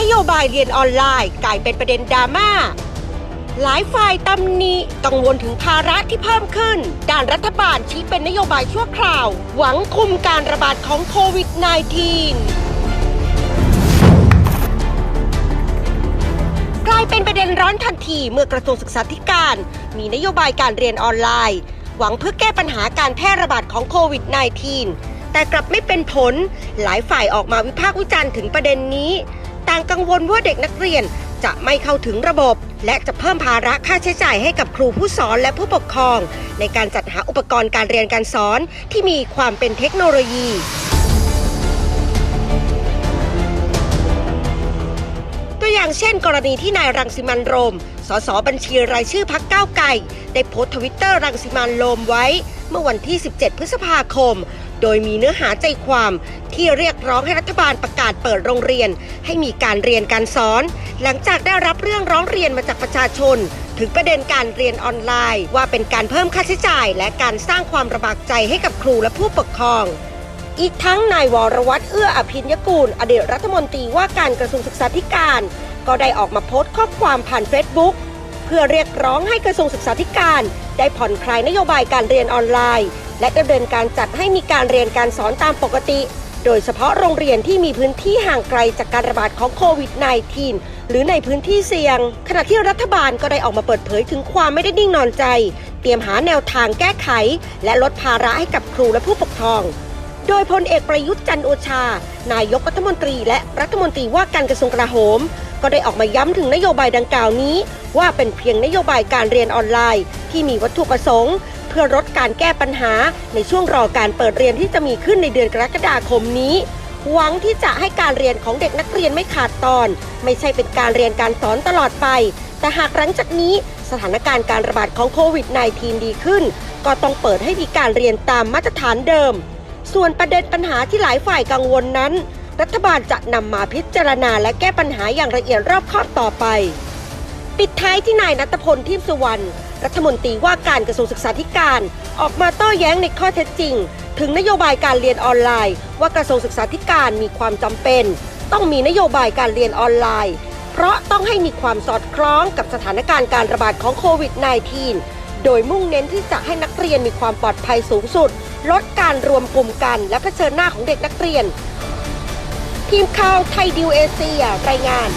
นโยบายเรียนออนไลน์กลายเป็นประเด็นดราม่า หลายฝ่ายตำหนิกังวลถึงภาระที่เพิ่มขึ้น ด้านรัฐบาลชี้เป็นนโยบายชั่วคราว หวังคุมการระบาดของโควิด -19 กลายเป็นประเด็นร้อนทันทีเมื่อกระทรวงศึกษาธิการ มีนโยบายการเรียนออนไลน์ หวังเพื่อแก้ปัญหาการแพร่ระบาดของโควิด -19 แต่กลับไม่เป็นผล หลายฝ่ายออกมาวิพากษ์วิจารณ์ถึงประเด็นนี้ ต่างกังวลว่าเด็กนักเรียนจะไม่เข้าถึงระบบ และจะเพิ่มภาระค่าใช้จ่ายให้กับครูผู้สอนและผู้ปกครอง ในการจัดหาอุปกรณ์การเรียนการสอนที่มีความเป็นเทคโนโลยีตัวอย่างเช่น กรณีที่นายรังสิมันโรม สสบัญชีรายชื่อพักก้าวไก่ ได้โพสต์ทวิตเตอร์รังสิมันโรมไว้ เมื่อวันที่ 17 พฤษภาคม โดยมีเนื้อหาใจความที่เรียกร้องให้รัฐบาลประกาศเปิดโรงเรียน ให้มีการเรียนการสอน หลังจากได้รับเรื่องร้องเรียนมาจากประชาชน ถึงประเด็นการเรียนออนไลน์ ว่าเป็นการเพิ่มค่าใช้จ่าย และการสร้างความระบากใจให้กับครูและผู้ปกครอง อีกทั้งนายวรวัตรเอื้ออภิญญกูล อดีตรัฐมนตรีว่าการกระทรวงศึกษาธิการ ก็ได้ออกมาโพสต์ข้อความผ่านเฟซบุ๊ก เพื่อเรียกร้องให้กระทรวงศึกษาธิการ ได้ผ่อนคลายนโยบายการเรียนออนไลน์ และดำเนินการจัดให้มีการเรียนการสอนตามปกติ โดยเฉพาะโรงเรียนที่มีพื้นที่ห่างไกลจากการระบาดของโควิด -19 หรือในพื้นที่เสี่ยง ขณะที่รัฐบาลก็ได้ออกมาเปิดเผยถึงความไม่ได้นิ่งนอนใจ เตรียมหาแนวทางแก้ไข และลดภาระให้กับครูและผู้ปกครองโดยพลเอกประยุทธ์จันโอชา นายกรัฐมนตรีและรัฐมนตรีว่าการกระทรวงกลาโหม ก็ได้ออกมาย้ำถึงนโยบายดังกล่าวนี้ ว่าเป็นเพียงนโยบายการเรียนออนไลน์ ที่มีวัตถุประสงค์ เพื่อลดการแก้ปัญหา ในช่วงรอการเปิดเรียนที่จะมีขึ้นในเดือนกรกฎาคมนี้ หวังที่จะให้การเรียนของเด็กนักเรียนไม่ขาดตอน ไม่ใช่เป็นการเรียนการสอนตลอดไป แต่หากหลังจากนี้สถานการณ์การระบาดของโควิด -19 ดีขึ้น ก็ต้องเปิดให้มีการเรียนตามมาตรฐานเดิม ส่วนประเด็นปัญหาที่หลายฝ่ายกังวลนั้น รัฐบาลจะนำมาพิจารณาและแก้ปัญหาอย่างละเอียดรอบคอบต่อไป ปิดท้ายที่นายนัทพลทิพย์สุวรรณรัฐมนตรีว่าการกระทรวงศึกษาธิการ ออกมาโต้แย้งในข้อเท็จจริง ถึงนโยบายการเรียนออนไลน์ ว่ากระทรวงศึกษาธิการมีความจำเป็น ต้องมีนโยบายการเรียนออนไลน์ เพราะต้องให้มีความสอดคล้องกับสถานการณ์การระบาดของโควิด -19 โดยมุ่งเน้นที่จะให้นักเรียนมีความปลอดภัยสูงสุด ลดการรวมกลุ่มกัน และเผชิญหน้าของเด็กนักเรียน ทีมข่าวไทยดิวเอเชียรายงาน